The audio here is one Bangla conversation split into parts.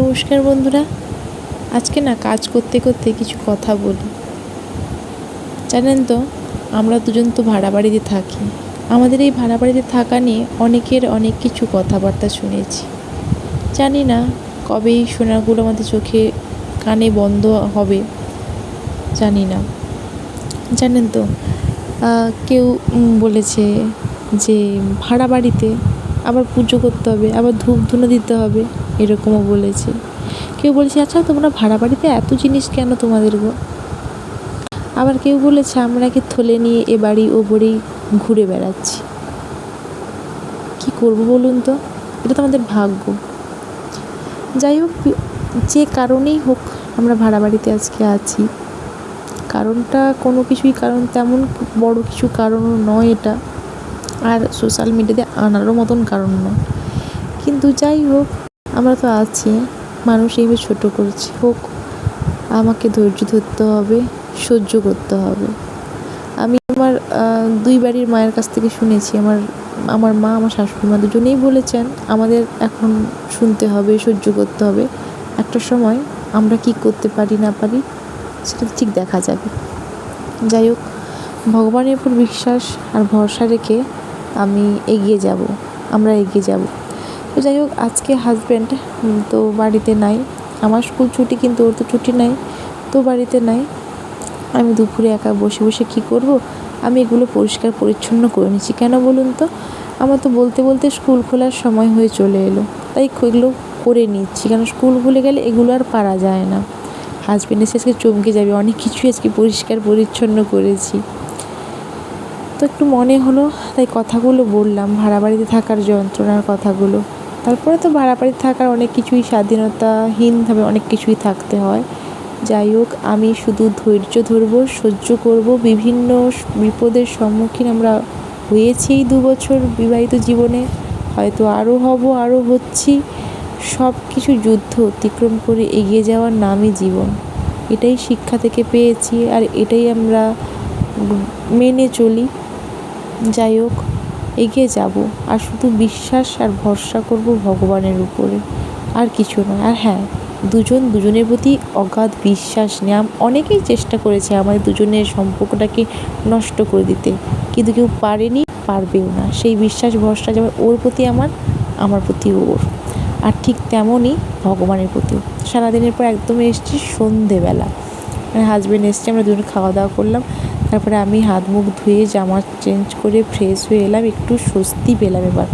নমস্কার বন্ধুরা। আজকে না কাজ করতে করতে কিছু কথা বলি। জানেন তো, আমরা দুজন তো ভাড়া বাড়িতে থাকি। আমাদের এই ভাড়া বাড়িতে থাকা নিয়ে অনেকের অনেক কিছু কথাবার্তা শুনেছি। জানি না কবে এই শোনাগুলো আমাদের চোখে কানে বন্ধ হবে, জানি না। জানেন তো কেউ বলেছে যে ভাড়া বাড়িতে আবার পুজো করতে হবে, আবার ধূপ ধুনো দিতে হবে, এরকমও বলেছে। কেউ বলেছে আচ্ছা তোমরা ভাড়া বাড়িতে এত জিনিস কেন তোমাদের গো? আবার কেউ বলেছে, আমরা কি থলে নিয়ে এ বাড়ি ও বাড়ি ঘুরে বেড়াচ্ছি। কী করব বলুন তো? এটা তো আমাদের ভাগ্য। যাই হোক, যে কারণেই হোক আমরা ভাড়া বাড়িতে আজকে আছি। কারণটা কোনো কিছুই, কারণ তেমন বড় কিছু কারণও নয় এটা। আর সোশ্যাল মিডিয়াতে আনারও মতন কারণ নয়। কিন্তু যাই হোক, আমরা তো আছি। মানুষ এইভাবে ছোটো করছে। হোক, আমাকে ধৈর্য ধরতে হবে, সহ্য করতে হবে। আমি আমার দুই বাড়ির মায়ের কাছ থেকে শুনেছি। আমার আমার মা, আমার শাশুড়ি মা দুজনেই বলেছেন, আমাদের এখন শুনতে হবে, সহ্য করতে হবে। একটা সময় আমরা কি করতে পারি, না পারি, সেটা ঠিক দেখা যাবে। যাই হোক, ভগবানের উপর বিশ্বাস আর ভরসা রেখে আমি এগিয়ে যাব, আমরা এগিয়ে যাব। তো যাই হোক, আজকে হাজব্যান্ড তো বাড়িতে নাই। আমার স্কুল ছুটি কিন্তু ওর তো ছুটি নাই, তো বাড়িতে নাই। আমি দুপুরে একা বসে বসে কী করব? আমি এগুলো পরিষ্কার পরিচ্ছন্ন করে নিচ্ছি। কেন বলুন তো? আমার তো বলতে বলতে স্কুল খোলার সময় হয়ে চলে এলো। তাই এগুলো করে নিচ্ছি। কারণ স্কুল খুলে গেলে এগুলো আর পারা যায় না। হাজব্যান্ড এসে আজকে চমকে যাবে। অনেক কিছুই আজকে পরিষ্কার পরিচ্ছন্ন করেছি। তো একটু মনে হলো, তাই কথাগুলো বললাম ভাড়া বাড়িতে থাকার যন্ত্রণার কথাগুলো। তারপরে তো ভাড়া বাড়িতে থাকার অনেক কিছুই স্বাধীনতাহীনভাবে অনেক কিছুই থাকতে হয়। যাই হোক, আমি শুধু ধৈর্য ধরব, সহ্য করব, বিভিন্ন বিপদের সম্মুখীন আমরা হয়েছি এই দু বছর বিবাহিত জীবনে। হয়তো আরও হব আরও হচ্ছি। সব কিছু যুদ্ধ অতিক্রম করে এগিয়ে যাওয়ার নামই জীবন। এটাই শিক্ষা থেকে পেয়েছি, আর এটাই আমরা মেনে চলি। যাই হোক, এগিয়ে যাব আর শুধু বিশ্বাস আর ভরসা করব ভগবানের উপরে। আর কিছু নয়, আর হ্যাঁ দুজন দুজনের প্রতি অগাধ বিশ্বাস নিয়ে অনেকেই চেষ্টা করেছে আমাদের দুজনের সম্পর্কটাকে নষ্ট করে দিতে। কিন্তু কেউ পারেনি, পারবেও না। সেই বিশ্বাস, ভরসা যেমন ওর প্রতি আমার আমার প্রতি ওর। আর ঠিক তেমনই ভগবানের প্রতিও। সারাদিনের পর একদম এসেছি সন্ধেবেলা। মানে হাজব্যান্ড এসছে, আমরা দুজন খাওয়া দাওয়া করলাম। তারপরে আমি হাত মুখ ধুয়ে, জামা চেঞ্জ করে ফ্রেশ হয়ে এলাম, একটু স্বস্তি পেলাম এবার।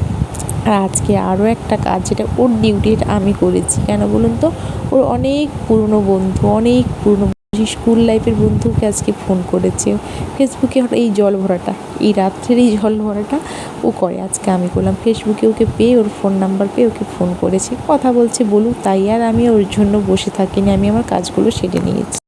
আর আজকে আরও একটা কাজ, যেটা ওর ডিউটি এটা আমি করেছি। কেন বলুন তো? ওর অনেক পুরনো বন্ধু, অনেক পুরনো স্কুল লাইফের বন্ধুকে আজকে ফোন করেছে। ফেসবুকে এই জল ভরাটা, এই রাত্রের এই জল ভরাটা ও করে। আজকে আমি করলাম ফেসবুকে ওকে পেয়ে, ওর ফোন নাম্বার পেয়ে ওকে ফোন করেছি। কথা বলছে, বলুক, তাই আর আমি ওর জন্য বসে থাকিনি, আমি আমার কাজগুলো সেরে নিয়েছি।